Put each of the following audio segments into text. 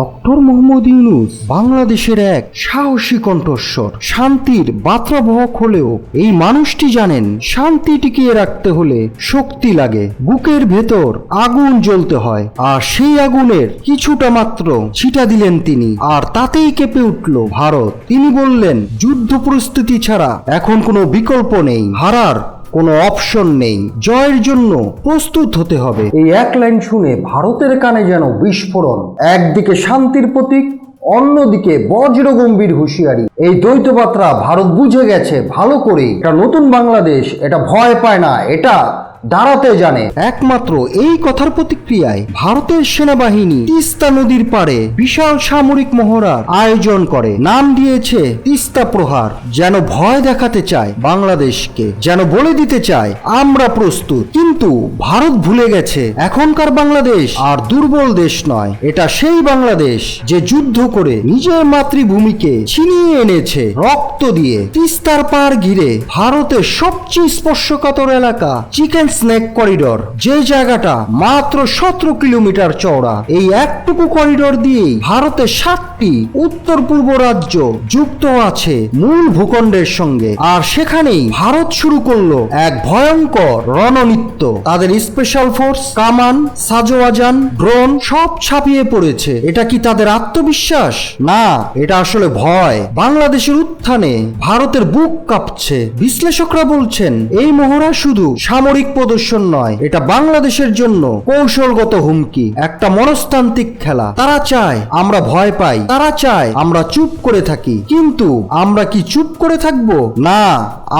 Doctor Mohammad Yunus বাংলাদেশের এক সাহসী কণ্ঠস্বর। শান্তির বার্তাবহক হলেও এই মানুষটি জানেন, শান্তি টিকিয়ে রাখতে হলে শক্তি লাগে, বুকের ভেতর আগুন জ্বলতে হয়, আর সেই আগুনের কিছুটা মাত্র ছিটা দিলেন তিনি, আর তাতেই কেঁপে উঠল ভারত। তিনি বললেন, যুদ্ধ পরিস্থিতি ছাড়া এখন কোনো বিকল্প নেই। হারার কোনো অপশন নেই। জয়ের জন্য প্রস্তুত হতে হবে। এই এক লাইন শুনে ভারতের কানে যেন বিস্ফোরণ। একদিকে শান্তির প্রতীক, অন্যদিকে বজ্র গম্ভীর হুঁশিয়ারি। এই দ্বৈতবাত্রা ভারত বুঝে গেছে ভালো করে। এটা নতুন বাংলাদেশ, এটা ভয় পায় না, এটা দাঁড়াতে জানে। একমাত্র এই কথার প্রতিক্রিয়ায় ভারতের সেনাবাহিনী তিস্তা নদীর পাড়ে বিশাল সামরিক মহড়ার আয়োজন করে। নাম দিয়েছে তিস্তা প্রহার। যেন ভয় দেখাতে চায় বাংলাদেশকে। যেন বলে দিতে চায়, আমরা প্রস্তুত। কিন্তু ভারত ভুলে গেছে। এখনকার বাংলাদেশ আর দুর্বল দেশ নয়। এটা সেই বাংলাদেশ যে যুদ্ধ করে নিজের মাতৃভূমিকে ছিনিয়ে এনেছে। রক্ত দিয়ে তিস্তার পার ঘিরে ভারতের সবচেয়ে স্পর্শকাতর এলাকা চিকেন স্নেক করিডর, যে জায়গাটা মাত্র সতেরো কিলোমিটার চওড়া। এই একটুকু করিডর দিয়েই ভারতের সাতটি উত্তর পূর্ব রাজ্য যুক্ত আছে মূল ভূখণ্ডের সঙ্গে। আর সেখানেই ভারত শুরু করল এক ভয়ঙ্কর রণনৃত্য। তাদের স্পেশাল ফোর্স কামান, সাজোয়াজান ড্রোন সব ছাপিয়ে পড়েছে। এটা কি তাদের আত্মবিশ্বাস? না, এটা আসলে ভয়। বাংলাদেশের উত্থানে ভারতের বুক কাঁপছে। বিশ্লেষকরা বলছেন, এই মহড়া শুধু সামরিক প্রদর্শন নয়। এটা বাংলাদেশের জন্য কৌশলগত হুমকি, একটা মনস্তান্ত্রিক খেলা। তারা চায় আমরা ভয় পাই, তারা চায় আমরা চুপ করে থাকি। কিন্তু আমরা কি চুপ করে থাকব? না,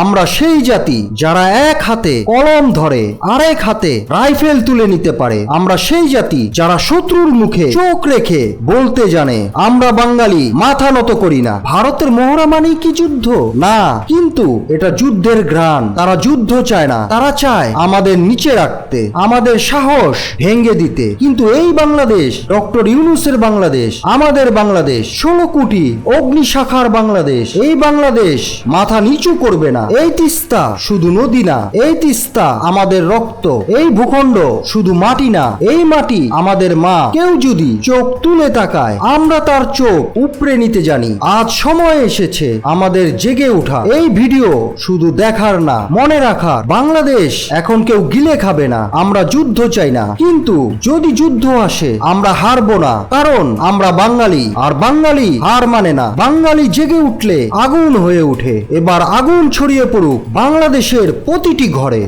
আমরা সেই জাতি যারা এক হাতে কলম ধরে, আরেক হাতে রাইফেল তুলে নিতে পারে। আমরা সেই জাতি যারা শত্রুর মুখে চোখ রেখে বলতে জানে। আমরা বাঙালি, মাথা নত করি না। ভারতের মহড়া মানেই কি যুদ্ধ? না, কিন্তু এটা যুদ্ধের ঘ্রাণ। তারা যুদ্ধ চায় না। তারা চায় আমাদের নিচে রাখতে, আমাদের সাহস ভেঙে দিতে। কিন্তু এই বাংলাদেশ, ডক্টর ইউনুসের বাংলাদেশ, আমাদের বাংলাদেশ, ষোলো কোটি অগ্নিশাখার বাংলাদেশ, এই বাংলাদেশ মাথা নিচু করবে না। এই তিস্তা শুধু নদী না, এই তিস্তা আমাদের রক্ত, এই ভূখণ্ড শুধু মাটি না, এই মাটি আমাদের মা। কেউ যদি চোখ তুলে তাকায়, আমরা তার চোখ উপড়ে নিতে জানি। আজ সময় এসেছে আমাদের জেগে ওঠা। এই ভিডিও শুধু দেখার না, মনে রাখার। বাংলাদেশ এখন কেউ গিলে খাবে না, আমরা যুদ্ধ চাই না। কিন্তু যদি যুদ্ধ আসে, আমরা হারবো না, কারণ আমরা বাঙালি, আর বাঙালি হার মানে না। বাঙালি জেগে উঠলে আগুন হয়ে উঠে এবার আগুন ছড়িয়ে পড়ুক বাংলাদেশের প্রতিটি ঘরে।